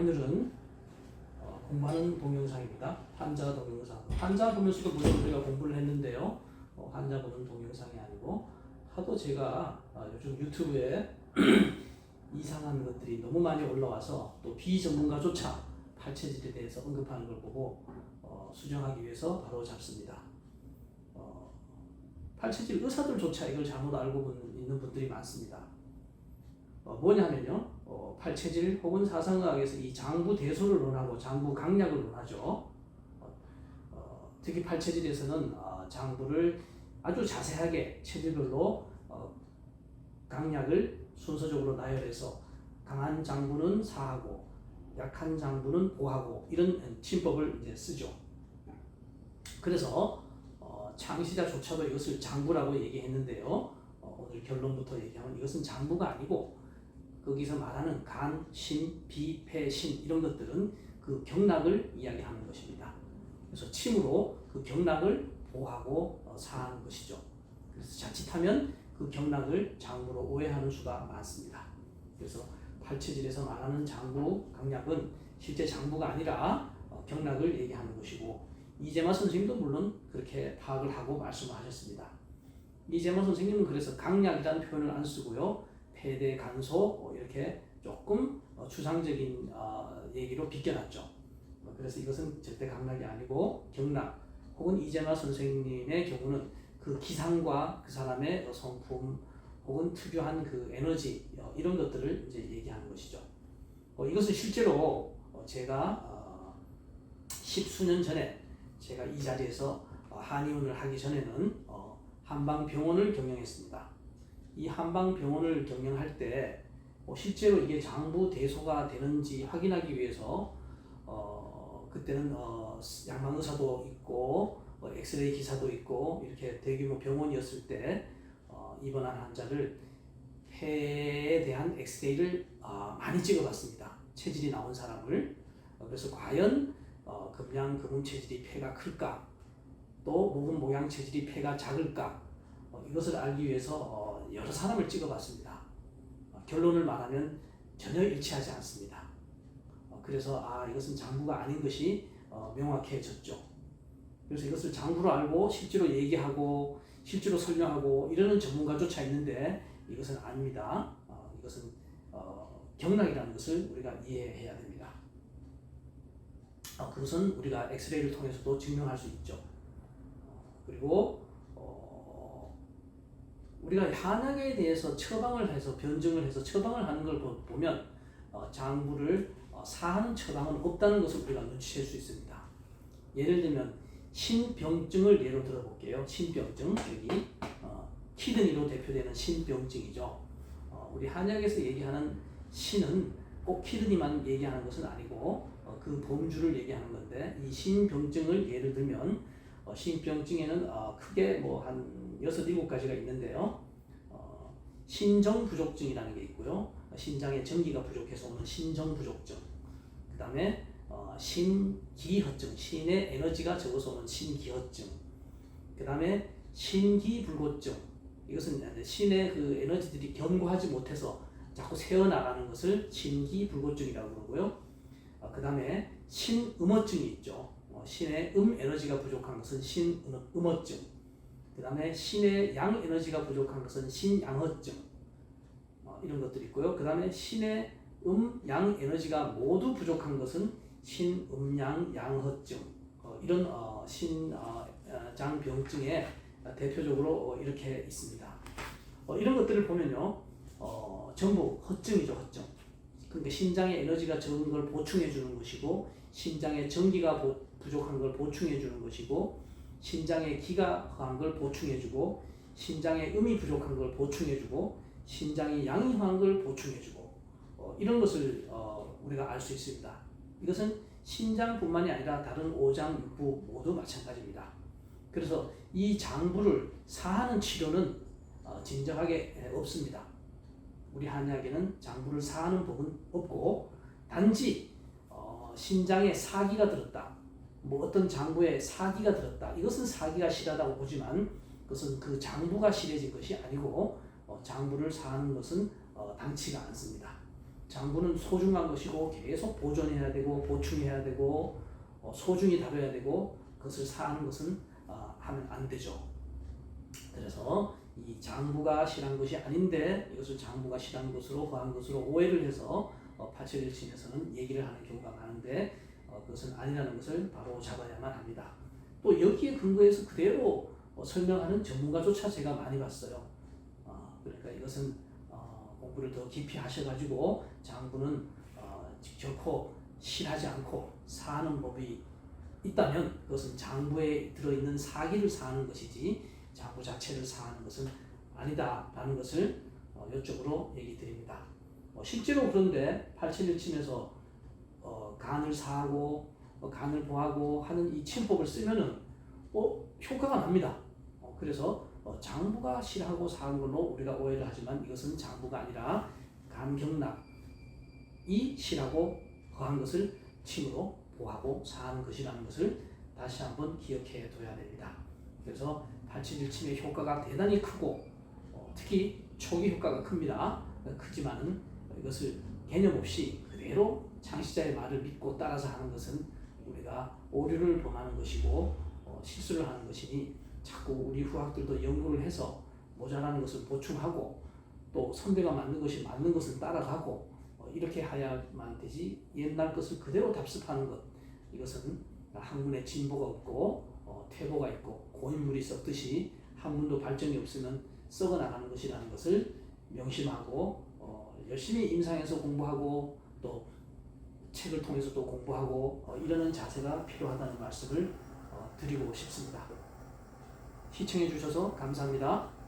오늘은 어, 공부하는 동영상입니다. 환자 동영상. 환자 보면서도 물론 우리가 공부를 했는데요. 어, 환자 보는 동영상이 아니고 하도 제가 어, 요즘 유튜브에 이상한 것들이 너무 많이 올라와서 또 비전문가조차 팔체질에 대해서 언급하는 걸 보고 어, 수정하기 위해서 바로 잡습니다. 어, 팔체질 의사들조차 이걸 잘못 알고 분- 있는 분들이 많습니다. 어, 뭐냐면요, 어, 팔체질 혹은 사상의학에서 이 장부 대소를 논하고 장부 강약을 논하죠. 어, 어, 특히 팔체질에서는 어, 장부를 아주 자세하게 체질별로 어, 강약을 순서적으로 나열해서 강한 장부는 사하고 약한 장부는 보하고 이런 침법을 이제 쓰죠. 그래서 어, 창시자조차도 이것을 장부라고 얘기했는데요. 어, 오늘 결론부터 얘기하면 이것은 장부가 아니고 거기서 말하는 간, 신, 비, 폐, 신 이런 것들은 그 경락을 이야기하는 것입니다. 그래서 침으로 그 경락을 보하고 어, 사하는 것이죠. 그래서 자칫하면 그 경락을 장부로 오해하는 수가 많습니다. 그래서 팔체질에서 말하는 장부 강약은 실제 장부가 아니라 어, 경락을 얘기하는 것이고 이재마 선생님도 물론 그렇게 파악을 하고 말씀하셨습니다. 이재마 선생님은 그래서 강약이라는 표현을 안 쓰고요. 폐대 간소 어, 이렇게 조금 어, 추상적인 어, 얘기로 비껴놨죠. 어, 그래서 이것은 절대 강락이 아니고 경락 혹은 이재마 선생님의 경우는 그 기상과 그 사람의 어, 성품 혹은 특유한 그 에너지 어, 이런 것들을 이제 얘기하는 것이죠. 어, 이것은 실제로 어, 제가 어, 십수년 전에 제가 이 자리에서 어, 한의원을 하기 전에는 어, 한방병원을 경영했습니다. 이 한방병원을 경영할 때 어, 실제로 이게 장부 대소가 되는지 확인하기 위해서 어, 그때는 어, 양방 의사도 있고 어, 엑스레이 기사도 있고 이렇게 대규모 병원이었을 때 어, 입원한 환자를 폐에 대한 엑스레이를 어, 많이 찍어봤습니다. 체질이 나온 사람을. 어, 그래서 과연 어, 금양 금운 체질이 폐가 클까? 또 목은 모양 체질이 폐가 작을까? 어, 이것을 알기 위해서 어, 여러 사람을 찍어봤습니다. 어, 결론을 말하면 전혀 일치하지 않습니다. 어, 그래서 아 이것은 장부가 아닌 것이 어, 명확해졌죠. 그래서 이것을 장부로 알고 실제로 얘기하고 실제로 설명하고 이러는 전문가조차 있는데 이것은 아닙니다. 어, 이것은 어, 경락이라는 것을 우리가 이해해야 됩니다. 어, 그것은 우리가 엑스레이를 통해서도 증명할 수 있죠. 어, 그리고 어, 우리가 한약에 대해서 처방을 해서 변증을 해서 처방을 하는 걸 보- 보면 어, 장부를 어, 사하는 처방은 없다는 것을 우리가 눈치챌 수 있습니다. 예를 들면 신병증을 예로 들어볼게요. 신병증 여기 어, 키드니로 대표되는 신병증이죠. 어, 우리 한약에서 얘기하는 신은 꼭 키드니만 얘기하는 것은 아니고 어, 그 범주를 얘기하는 건데 이 신병증을 예를 들면 어, 신병증에는 어, 크게 뭐한 여섯 일곱 가지가 있는데요. 어, 신정 부족증이라는 게 있고요. 신장에 전기가 부족해서 오는 신정 부족증. 그 다음에 어, 신기허증, 신의 에너지가 적어서 오는 신기허증. 그 다음에 신기불고증. 이것은 신의 그 에너지들이 견고하지 못해서 자꾸 새어나가는 것을 신기불고증이라고 그러고요. 그 다음에 신음어증이 있죠. 어, 신의 음 에너지가 부족한 것은 신음어증. 그 다음에 신의 양 에너지가 부족한 것은 신양허증. 어, 이런 것들이 있고요. 그 다음에 신의 음, 양 에너지가 모두 부족한 것은 신음양 양허증 어, 이런 어, 신장병증에 대표적으로 어, 이렇게 있습니다. 어, 이런 것들을 보면요, 어, 전부 허증이죠 허증. 그러니까 신장의 에너지가 적은 걸 보충해 주는 것이고 신장의 전기가 보- 부족한 걸 보충해 주는 것이고 신장의 기가 허한 걸 보충해 주고 신장의 음이 부족한 걸 보충해 주고 신장이 양이 허한 걸 보충해 주고 어, 이런 것을 어, 우리가 알 수 있습니다. 이것은 신장뿐만이 아니라 다른 오장, 육부 모두 마찬가지입니다. 그래서 이 장부를 사하는 치료는 어, 진정하게 에, 없습니다. 우리 한약에는 장부를 사하는 법은 없고 단지 어, 신장에 사기가 들었다. 뭐 어떤 장부에 사기가 들었다. 이것은 사기가 실하다고 보지만 그것은 그 장부가 실해진 것이 아니고 어, 장부를 사하는 것은 어, 당치가 않습니다. 장부는 소중한 것이고 계속 보존해야 되고 보충해야 되고 어, 소중히 다뤄야 되고 그것을 사는 것은 어, 하면 안 되죠. 그래서 이 장부가 실한 것이 아닌데 이것을 장부가 실한 것으로 허한 것으로 오해를 해서 어, 파체일침에서는 얘기를 하는 경우가 많은데 어, 그것은 아니라는 것을 바로 잡아야만 합니다. 또 여기에 근거해서 그대로 어, 설명하는 전문가조차 제가 많이 봤어요. 어, 그러니까 이것은 어, 공부를 더 깊이 하셔가지고 장부는 어, 결코 실하지 않고 사는 법이 있다면 그것은 장부에 들어있는 사기를 사는 것이지 장부 자체를 사는 것은 아니다라는 것을 어, 이쪽으로 얘기 드립니다. 어, 실제로 그런데 8717에서 어, 간을 사하고 어, 간을 보하고 하는 이 침법을 쓰면은 어, 효과가 납니다. 어, 그래서 어, 장부가 실하고 사는 걸로 우리가 오해를 하지만 이것은 장부가 아니라 간경락이 실하고 허한 것을 침으로 보하고 사는 것이라는 것을 다시 한번 기억해 둬야 됩니다. 그래서 8717의 효과가 대단히 크고 어, 특히 초기 효과가 큽니다. 크지만은 이것을 개념 없이 그대로 창시자의 말을 믿고 따라서 하는 것은 우리가 오류를 범하는 것이고 어, 실수를 하는 것이니 자꾸 우리 후학들도 연구를 해서 모자라는 것을 보충하고 또 선배가 맞는 것이 맞는 것을 따라가고 어, 이렇게 해야만 되지 옛날 것을 그대로 답습하는 것 이것은 학문에 진보가 없고 어, 퇴보가 있고 고인물이 썩듯이 학문도 발전이 없으면 썩어 나가는 것이라는 것을 명심하고 어, 열심히 임상에서 공부하고 또 책을 통해서 또 공부하고 어, 이러는 자세가 필요하다는 말씀을 어, 드리고 싶습니다. 시청해 주셔서 감사합니다.